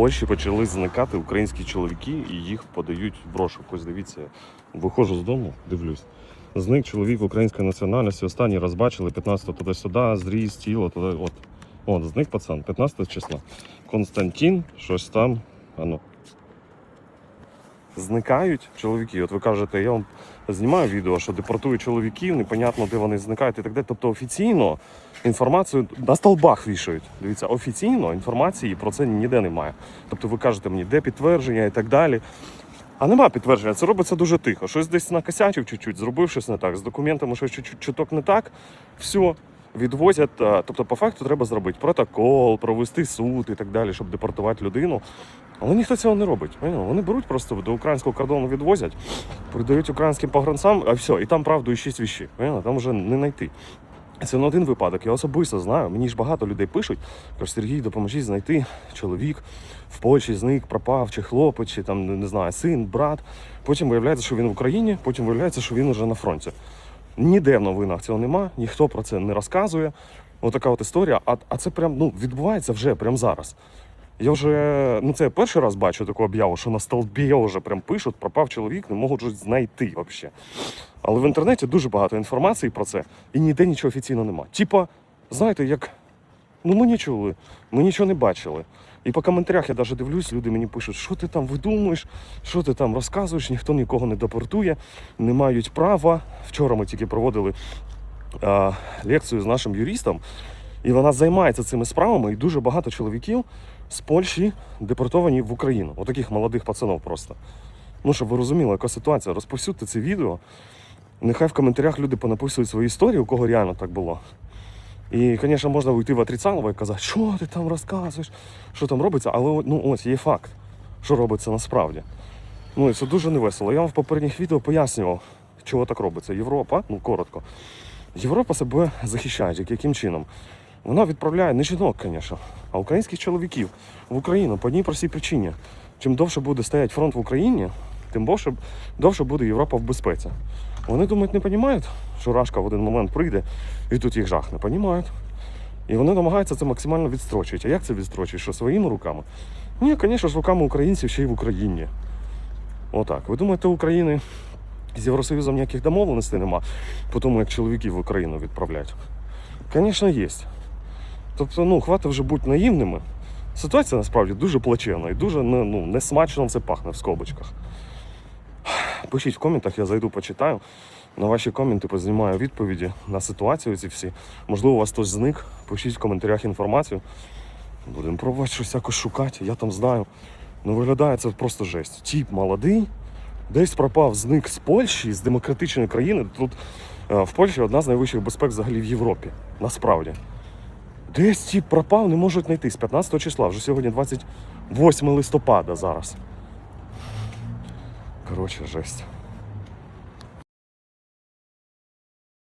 Польщі почали зникати українські чоловіки і їх подають в розшук. Ось дивіться, виходжу з дому, дивлюсь. Зник чоловік української національності. Останній раз бачили 15 туди-сюди, зріс, тіло, туди. От. От, зник пацан, 15 числа. Константин, щось там. А ну. Зникають чоловіки. От ви кажете, я вам знімаю відео, що депортують чоловіків, непонятно, де вони зникають і так далі. Тобто офіційно інформацію на столбах вішають. Дивіться, офіційно інформації про це ніде немає. Тобто ви кажете мені, де підтвердження і так далі. А нема підтвердження, це робиться дуже тихо. Щось десь накосячив чуть-чуть, зробив щось не так, з документами щось чуть-чуть чуток не так. Все, відвозять. Тобто, по факту треба зробити протокол, провести суд і так далі, щоб депортувати людину. Але ніхто цього не робить. Вони беруть просто до українського кордону відвозять, передають українським погранцям, а все, і там правду і шість віщі. Там вже не знайти. Це не один випадок. Я особисто знаю. Мені ж багато людей пишуть. Кажуть, Сергій, допоможіть знайти чоловік в Польщі зник, пропав, чи хлопець, чи там не- знаю, син, брат. Потім виявляється, що він в Україні, потім виявляється, що він уже на фронті. Ніде в новинах цього нема, ніхто про це не розказує. Отака от історія. А, а це прям ну, відбувається вже прямо зараз. Я вже ну це я перший раз бачу таку об'яву, що на столбі вже прям пишуть, пропав чоловік, не можуть знайти взагалі. Але в інтернеті дуже багато інформації про це, і ніде нічого офіційно нема. Типа, знаєте, як ну ми не чули, ми нічого не бачили. І по коментарях я навіть дивлюсь, люди мені пишуть, що ти там видумуєш, що ти там розказуєш, ніхто нікого не депортує, не мають права. Вчора ми тільки проводили а, лекцію з нашим юристом, і вона займається цими справами, і дуже багато чоловіків з Польщі депортовані в Україну. Отаких молодих пацанов просто. Ну, щоб ви розуміли, яка ситуація. Розповсюдьте це відео. Нехай в коментарях люди понаписують свої історії, у кого реально так було. І, звісно, можна вийти в отрицалово і казати, що ти там розказуєш, що там робиться, але ну, ось є факт, що робиться насправді. Ну і це дуже невесело. Я вам в попередніх відео пояснював, чого так робиться. Європа, ну коротко, Європа себе захищає, яким чином? Вона відправляє не жінок, звісно, а українських чоловіків в Україну по одній простій причині. Чим довше буде стояти фронт в Україні, тим довше, довше буде Європа в безпеці. Вони думають, не розуміють, що Рашка в один момент прийде і тут їх жахне. Понімають. І вони намагаються це максимально відстрочити. А як це відстрочити? Що своїми руками? Ні, звісно ж, руками українців ще й в Україні. Отак. Ви думаєте, України з Євросоюзом ніяких домовленостей нема, по тому як чоловіків в Україну відправляють? Звісно, є. Тобто, ну, хватить вже бути наївними. Ситуація насправді дуже плачевна і дуже ну, ну, несмачно це пахне в скобочках. Пишіть в коментах, я зайду, почитаю. На ваші коменти познімаю відповіді на ситуацію ці всі. Можливо, у вас хтось зник. Пишіть в коментарях інформацію. Будемо пробувати щось якось шукати, я там знаю. Ну, виглядає це просто жесть. Тіп молодий, десь пропав, зник з Польщі, з демократичної країни. Тут е, в Польщі одна з найвищих безпек взагалі в Європі. Насправді. Десь ці пропав, не можуть знайти з 15 числа, вже сьогодні 28 листопада зараз. Коротше, жесть.